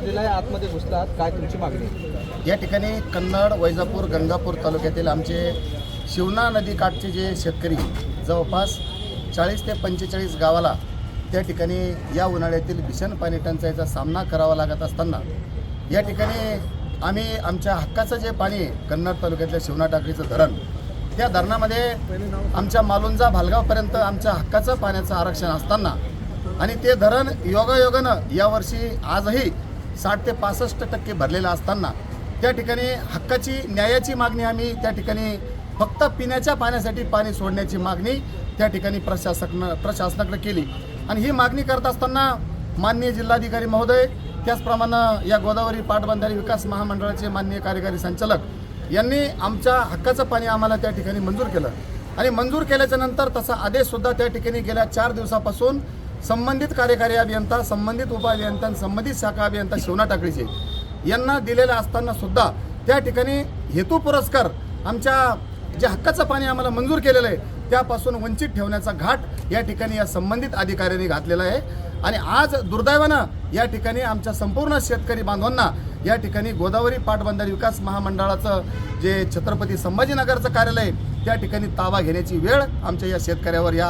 दिलाय आतमध्ये घुसलात. काय तुमची मागणी? या ठिकाणी कन्नड वैजापूर गंगापूर तालुक्यातील आमचे शिवना नदीकाठचे जे शेतकरी जवळपास चाळीस ते पंचेचाळीस गावाला त्या ठिकाणी या उन्हाळ्यातील भीषण पाणी टंचाईचा सामना करावा लागत असताना या ठिकाणी आम्ही आमच्या हक्काचं जे पाणी कन्नड तालुक्यातल्या शिवना टाकळीचं धरण त्या धरणामध्ये आमच्या मालुंजा भालगावपर्यंत आमच्या हक्काचं पाण्याचं आरक्षण असताना आणि ते धरण योगायोगानं यावर्षी आजही साठ ते पासष्ट टक्के भरलेलं असताना त्या ठिकाणी हक्काची न्यायाची मागणी आम्ही त्या ठिकाणी फक्त पिण्याच्या पाण्यासाठी पाणी सोडण्याची मागणी त्या ठिकाणी प्रशासकनं प्रशासनाकडे केली. आणि ही मागणी करत असताना माननीय जिल्हाधिकारी महोदय त्याचप्रमाणे या गोदावरी पाटबंधारे विकास महामंडळाचे माननीय कार्यकारी संचालक यांनी आमच्या हक्काचं पाणी आम्हाला त्या ठिकाणी मंजूर केलं. आणि मंजूर केल्याच्यानंतर तसा आदेशसुद्धा त्या ठिकाणी गेल्या चार दिवसापासून संबंधित कार्यकारी अभियंता संबंधित उपअभियंता संबंधित शाखा अभियंता शिवना टाकळीचे यांना दिलेलं असताना सुद्धा त्या ठिकाणी हेतू पुरस्कार आमच्या जे हक्काचं पाणी आम्हाला मंजूर केलेलं आहे त्यापासून वंचित ठेवण्याचा घाट या ठिकाणी या संबंधित अधिकाऱ्यांनी घातलेला आहे. आणि आज दुर्दैवानं या ठिकाणी आमच्या संपूर्ण शेतकरी बांधवांना या ठिकाणी गोदावरी पाटबंधारे विकास महामंडळाचं जे छत्रपती संभाजीनगरचं कार्यालय त्या ठिकाणी ताबा घेण्याची वेळ आमच्या या शेतकऱ्यावर या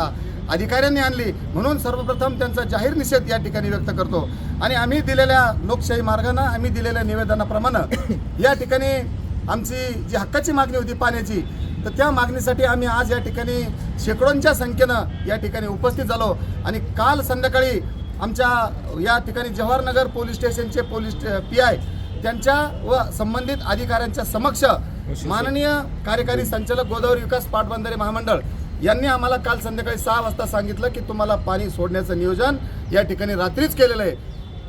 अधिकाऱ्यांनी आणली. म्हणून सर्वप्रथम त्यांचा जाहीर निषेध या ठिकाणी व्यक्त करतो. आणि आम्ही दिलेल्या लोकशाही मार्गानं आम्ही दिलेल्या निवेदनाप्रमाणे या ठिकाणी आमची जी हक्काची मागणी होती पाण्याची तर त्या मागणीसाठी आम्ही आज या ठिकाणी शेकडोंच्या संख्येनं या ठिकाणी उपस्थित झालो. आणि काल संध्याकाळी आमच्या या ठिकाणी जवाहरनगर पोलीस स्टेशनचे पोलीस पी आय त्यांच्या व संबंधित अधिकाऱ्यांच्या समक्ष माननीय कार्यकारी संचालक गोदावरी विकास पाटबंधारे महामंडळ यांनी आम्हाला काल संध्याकाळी सहा वाजता सांगितलं की तुम्हाला पाणी सोडण्याचं नियोजन या ठिकाणी रात्रीच केलेलं आहे.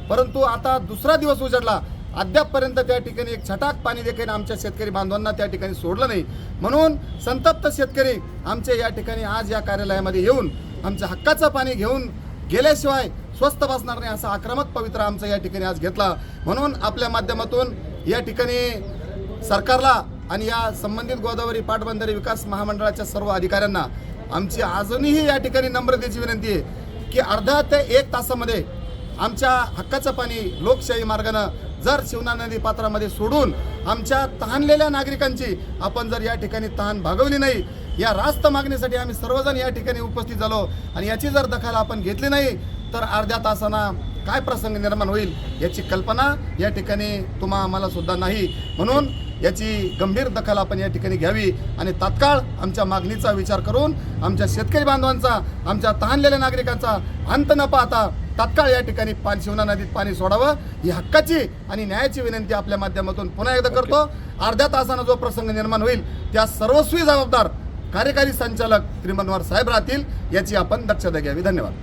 परंतु आता दुसरा दिवस उजडला. अद्यापपर्यंत त्या ठिकाणी एक छटाक पाणी देखील आमच्या शेतकरी बांधवांना त्या ठिकाणी सोडलं नाही. म्हणून संतप्त शेतकरी आमचे या ठिकाणी आज या कार्यालयामध्ये येऊन आमच्या हक्काचं पाणी घेऊन गेल्याशिवाय स्वस्त बसणार नाही असा आक्रमक पवित्र आमचा या ठिकाणी आज घेतला. म्हणून आपल्या माध्यमातून या ठिकाणी सरकारला आणि या संबंधित गोदावरी पाटबंधारे विकास महामंडळाच्या सर्व अधिकाऱ्यांना आमची अजूनही या ठिकाणी नम्रतेची विनंती आहे की अर्धा ते एक तासामध्ये आमच्या हक्काचं पाणी लोकशाही मार्गानं जर शिवना नदी पात्रामध्ये सोडून आमच्या तहानलेल्या नागरिकांची आपण जर या ठिकाणी तहान भागवली नाही या रास्त मागणीसाठी आम्ही सर्वजण या ठिकाणी उपस्थित झालो आणि याची जर दखल आपण घेतली नाही तर अर्ध्या तासांना काय प्रसंग निर्माण होईल याची कल्पना या ठिकाणी तुम्हा आम्हाला सुद्धा नाही. म्हणून याची गंभीर दखल आपण या ठिकाणी घ्यावी आणि तात्काळ आमच्या मागणीचा विचार करून आमच्या शेतकरी बांधवांचा आमच्या तहानलेल्या नागरिकांचा अंत न पाहता तात्काळ या ठिकाणी पाणी शिवना नदीत पाणी सोडावं. ही हक्काची आणि न्यायाची विनंती आपल्या माध्यमातून पुन्हा एकदा करतो. अर्ध्या तासानं जो प्रसंग निर्माण होईल त्या सर्वस्वी जबाबदार कार्यकारी संचालक त्रिमनवार साहेब राहतील याची आपण दक्षता घ्यावी. धन्यवाद.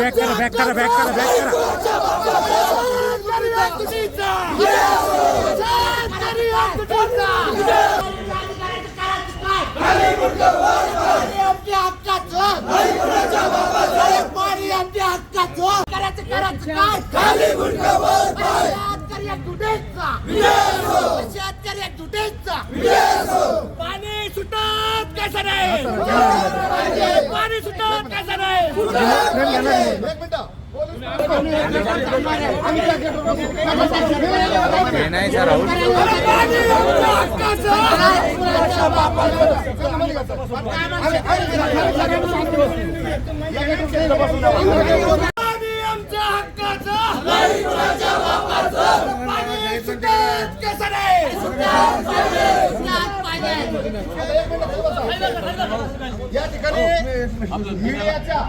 बॅक करा बॅक करा बॅक करा बॅक करा. करायचं करायचं काय? काँग्रेसचा पाणी सुटत कसं नाही पाणी सुटत कसं नाही एक मिनिटं. पाणी आमच्या हक्काचं. पाणी सुटत कसं नाही या ठिकाणी मीडियाच्या